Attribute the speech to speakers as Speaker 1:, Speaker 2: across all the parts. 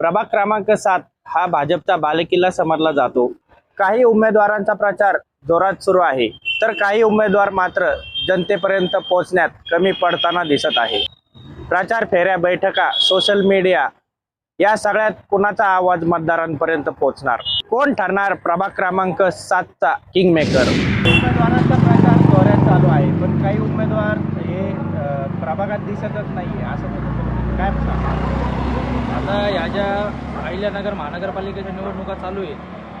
Speaker 1: प्रभाग क्रमांक सात हा भाजपचा बालेकिल्ला समजला जातो. काही उमेदवारांचा प्रचार जोरात सुरू आहे. तर काही उमेदवार मात्र जनतेपर्यंत पोहोचण्यात कमी पडताना दिसत आहे. प्रचार फेऱ्या बैठका सोशल मीडिया या सगळ्यात कुणाचा आवाज मतदारांपर्यंत पोहोचणार? कोण ठरणार प्रभाग क्रमांक सातचा किंग मेकर उमेदवारांचा प्रचार जोरात चालू आहे. पण काही उमेदवार हे प्रभागात दिसतच नाही असं तुम्ही काय सांगा
Speaker 2: आता ह्या ज्या अहिल्यानगर महानगरपालिकेच्या निवडणुका चालू आहे.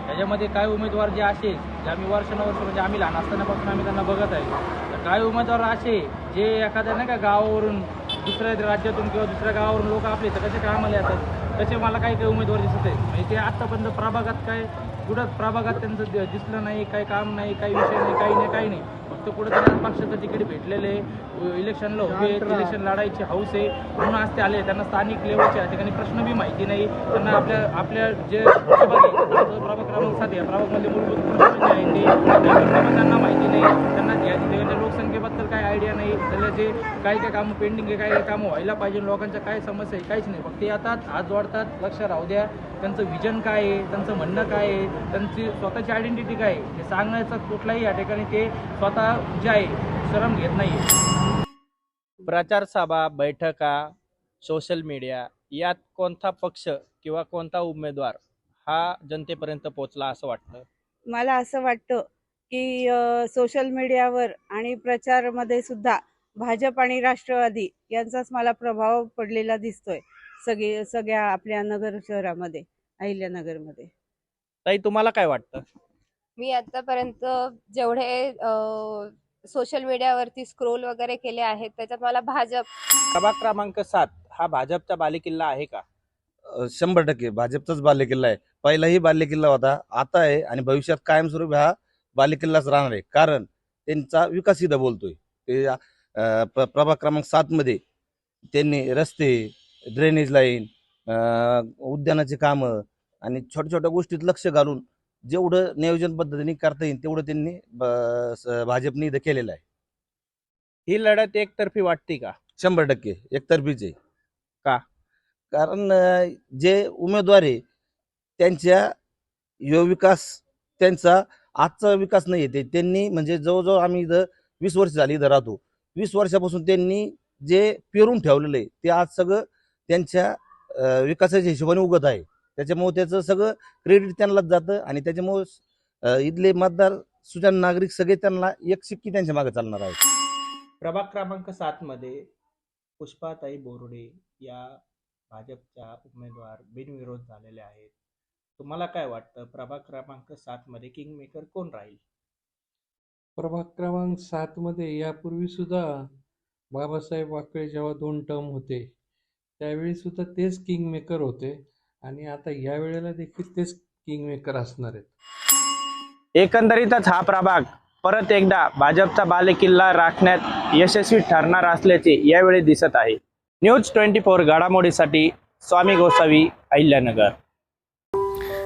Speaker 2: त्याच्यामध्ये काय उमेदवार जे असे जे आम्ही वर्षानुवर्ष म्हणजे आम्ही लहान असतानापासून आम्ही त्यांना बघत आहे. तर काय उमेदवार असे जे एखाद्या नाही का गावावरून दुसऱ्या राज्यातून किंवा दुसऱ्या गावावरून लोक आपले तर कसे कामाला येतात तसे मला काही काही उमेदवार दिसत आहेत. म्हणजे ते आत्तापर्यंत प्रभागात काय कुठं प्रभागात त्यांचं दिसलं नाही काही काम नाही काही विषय नाही काही नाही काही नाही. फक्त कुठं त्यांना पक्षाचं तिकीट भेटलेले इलेक्शनला उभे इलेक्शन लढायची हौस आहे. म्हणून आज ते आले त्यांना स्थानिक लेवलच्या ठिकाणी प्रश्न बी माहिती नाही. त्यांना आपल्या आपल्या जे प्रभाग आहे प्रभाग क्रमांक सात या प्रभागमध्ये मूलभूत प्रश्न जे आहेत ते त्यांना माहिती नाही. त्यांना या ठिकाणच्या लोकसंख्येबद्दल काय आयडिया नाही. त्याला जे काही काही कामं पेंडिंग आहे काही काही कामं व्हायला पाहिजे लोकांच्या काय समस्या आहे काहीच नाही. फक्त येतात हात जोडतात लक्ष राहू द्या. त्यांचं विजन काय आहे? त्यांचं म्हणणं काय आहे? त्यांची स्वतःची आयडेंटिटी काय आहे? हे सांगण्याचा कुठलाही या ठिकाणी ते स्वतः जे आहे श्रम घेत नाही
Speaker 1: प्रचार सभा बैठका सोशल मीडिया यात कोणता पक्ष किंवा कोणता उमेदवार हा जनतेपर्यंत पोहोचला असं वाटतं?
Speaker 3: मला असं वाटतं की सोशल मीडियावर आणि प्रचारमध्ये सुद्धा भाजप आणि राष्ट्रवादी यांचाच मला प्रभाव पडलेला दिसतोय सगळे सगळ्या आपल्या नगर शहरामध्ये अहिल्यानगरमध्ये.
Speaker 1: ताई तुम्हाला काय वाटतं?
Speaker 4: मी आतापर्यंत जेवढे सोशल मीडियावरती स्क्रोल वगैरे केले आहेत त्याच्यात मला भाजप
Speaker 1: प्रभाग क्रमांक सात हा भाजपचा बालेकिल्ला आहे का?
Speaker 5: शंभर टक्के. भाजपचाच बालेकिल्ला आहे. पहिलाही बालेकिल्ला होता. आता आहे आणि भविष्यात कायमस्वरूपी हा बालेकिल्लाच राहणार आहे. कारण त्यांचा विकास इथं बोलतोय. ते प्रभाग क्रमांक सात मध्ये त्यांनी रस्ते ड्रेनेज लाईन उद्यानाची कामं आणि छोट्या छोट्या गोष्टीत लक्ष घालून जेवढं नियोजन पद्धतीने करता येईल तेवढं त्यांनी भाजपने इथं केलेलं आहे.
Speaker 1: ही लढत एकतर्फी वाटते का?
Speaker 5: शंभर टक्के. एकतर्फीच आहे.
Speaker 1: का?
Speaker 5: कारण जे उमेदवार आहे त्यांच्या यो विकास त्यांचा आजचा विकास नाही आहे त्यांनी म्हणजे जवळजवळ आम्ही इथं वीस वर्ष झाली इथं राहतो. वीस वर्षापासून त्यांनी जे पेरून ठेवलेलं आहे ते आज सगळं त्यांच्या विकासाच्या हिशोबाने उगत आहे. त्याच्यामुळे त्याचं सगळं क्रेडिट त्यांनाच जातं आणि त्याच्यामुळे इथले मतदार सुजन नागरिक सगळे त्यांना एक शिक्की त्यांच्या मागे चालणार आहेत.
Speaker 1: प्रभाग क्रमांक सात मध्ये पुष्पाताई बोर्डे या भाजपच्या उमेदवार बिनविरोध झालेल्या आहेत. तुम्हाला काय वाटतं? प्रभाग क्रमांक सात मध्ये किंग मेकर कोण राहील?
Speaker 6: प्रभाग क्रमांक सातमध्ये यापूर्वी सुद्धा बाबासाहेब वाकळे जेव्हा दोन टर्म होते त्यावेळी सुद्धा तेच किंग मेकर होते आणि आता या वेळेला देखील तेच किंग मेकर असणार आहेत.
Speaker 1: एकंदरीतच हा प्रभाग परत एकदा भाजपचा बालेकिल्ला राखण्यात यशस्वी ठरणार असल्याचे यावेळी दिसत आहे. न्यूज ट्वेंटी फोर घडामोडीसाठी स्वामी गोसावी अहिल्यानगर.